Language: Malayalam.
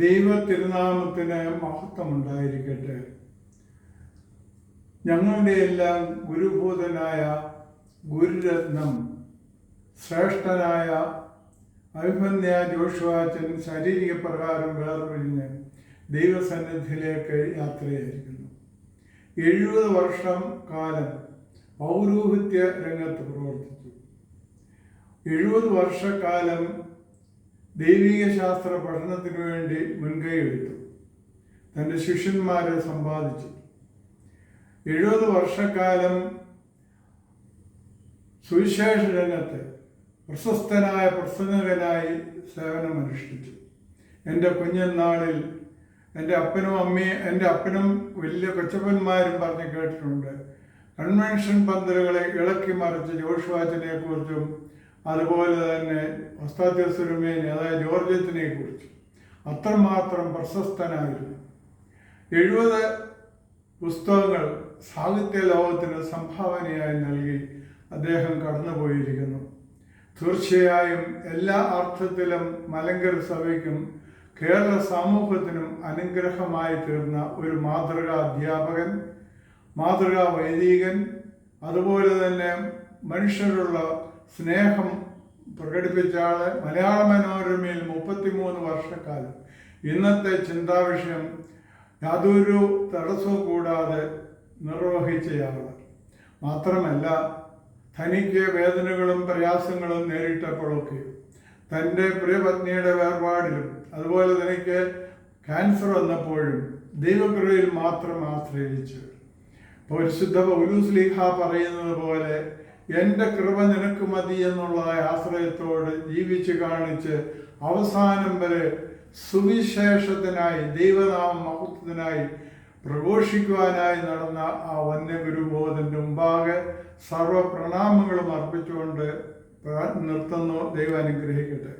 ദൈവ തിരുനാമത്തിന് മഹത്വമുണ്ടായിരിക്കട്ടെ. ഞങ്ങളുടെ എല്ലാം ഗുരുഭൂതനായ ഗുരുരത്നം ശ്രേഷ്ഠനായ അഭിമന്യ ജോഷുവാച്ചൻ ശാരീരിക പ്രകാരം വേർപിരിഞ്ഞ് ദൈവസന്നിധിയിലേക്ക് യാത്രയായിരിക്കുന്നു. എഴുപത് വർഷം കാലം പൗരോഹിത്യ രംഗത്ത് പ്രവർത്തിച്ചു. എഴുപത് വർഷക്കാലം ദൈവിക ശാസ്ത്ര പഠനത്തിനു വേണ്ടി മുൻകൈയെടുത്തു തന്റെ ശിഷ്യന്മാരെ സമ്പാദിച്ചു. എഴുപത് വർഷക്കാലം സുവിശേഷ രംഗത്ത് പ്രശസ്തനായ പ്രസംഗകനായി സേവനമനുഷ്ഠിച്ചു. എന്റെ കുഞ്ഞനാളിൽ എന്റെ അപ്പനും അമ്മയും എന്റെ അപ്പനും വലിയ കൊച്ചപ്പന്മാരും പറഞ്ഞ് കേട്ടിട്ടുണ്ട്. കൺവെൻഷൻ പന്തലുകളെ ഇളക്കി മറിച്ച് ജോഷുവാച്ചനെ കുറിച്ചും അതുപോലെ തന്നെ ഒസ്താത്യസുരുമേനെ അതായത് ജോർജത്തിനെ കുറിച്ച്. അത്രമാത്രം പ്രശസ്തനായിരുന്നു. എഴുപത് പുസ്തകങ്ങൾ സാഹിത്യ ലോകത്തിന് സംഭാവനയായി നൽകി അദ്ദേഹം കടന്നുപോയിരിക്കുന്നു. തീർച്ചയായും എല്ലാ അർത്ഥത്തിലും മലങ്കര സഭയ്ക്കും കേരള സമൂഹത്തിനും അനുഗ്രഹമായി തീർന്ന ഒരു മാതൃകാ അധ്യാപകൻ മാതൃകാ വൈദികൻ അതുപോലെ തന്നെ മനുഷ്യരുള്ള സ്നേഹം പ്രകടിപ്പിച്ച ആൾ മലയാള മനോരമയിൽ മുപ്പത്തിമൂന്ന് വർഷക്കാലം. ഇന്നത്തെ ചിന്താവിഷയം യാതൊരു തടസ്സവും കൂടാതെ നിർവഹിച്ചയാൾ. മാത്രമല്ല തനിക്ക് വേദനകളും പ്രയാസങ്ങളും നേരിട്ടപ്പോഴൊക്കെ തന്റെ പ്രിയപത്നിയുടെ വേർപാടിലും അതുപോലെ തനിക്ക് ക്യാൻസർ വന്നപ്പോഴും ദൈവകൃപയിൽ മാത്രം ആശ്രയിച്ചു. പരിശുദ്ധ പൗലൂസ്ലീഹ പറയുന്നത് പോലെ എന്റെ കൃപ നിനക്ക് മതി എന്നുള്ള ആശ്രയത്തോട് ജീവിച്ച് കാണിച്ച് അവസാനം വരെ സുവിശേഷത്തിനായി ദൈവനാമ മഹത്വത്തിനായി പ്രഘോഷിക്കുവാനായി നടന്ന ആ വന്യഗുരുബോധന്റെ മുമ്പാകെ സർവ പ്രണാമങ്ങളും അർപ്പിച്ചുകൊണ്ട് നിർത്തുന്നു. ദൈവം അനുഗ്രഹിക്കട്ടെ.